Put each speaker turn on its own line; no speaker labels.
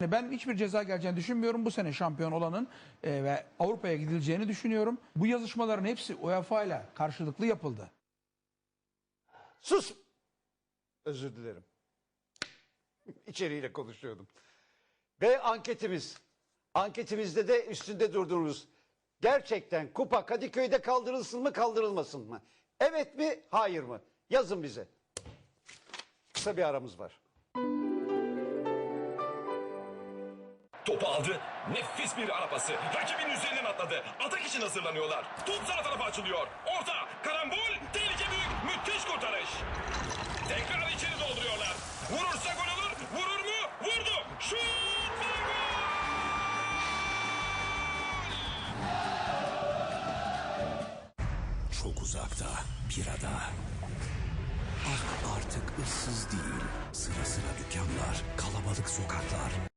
Ben hiçbir ceza geleceğini düşünmüyorum. Bu sene şampiyon olanın e, ve Avrupa'ya gidileceğini düşünüyorum. Bu yazışmaların hepsi UEFA ile karşılıklı yapıldı.
Sus! Özür dilerim. İçeriğiyle konuşuyordum. Ve anketimiz. Anketimizde de üstünde durduğunuz gerçekten kupa Kadıköy'de kaldırılsın mı kaldırılmasın mı? Evet mi hayır mı? Yazın bize. Kısa bir aramız var.
Topu aldı. Nefis bir ara pası. Rakibin üzerinden atladı. Atak için hazırlanıyorlar. Top sağ tarafa açılıyor. Orta. Karambol. Tehlike büyük. Müthiş kurtarış. Tekrar içeri dolduruyorlar. Vurursa gol olur. Vurur mu? Vurdu. Şut ve.
Çok uzakta, bir ada. Ah artık ıssız değil. Sıra sıra dükkanlar, kalabalık sokaklar.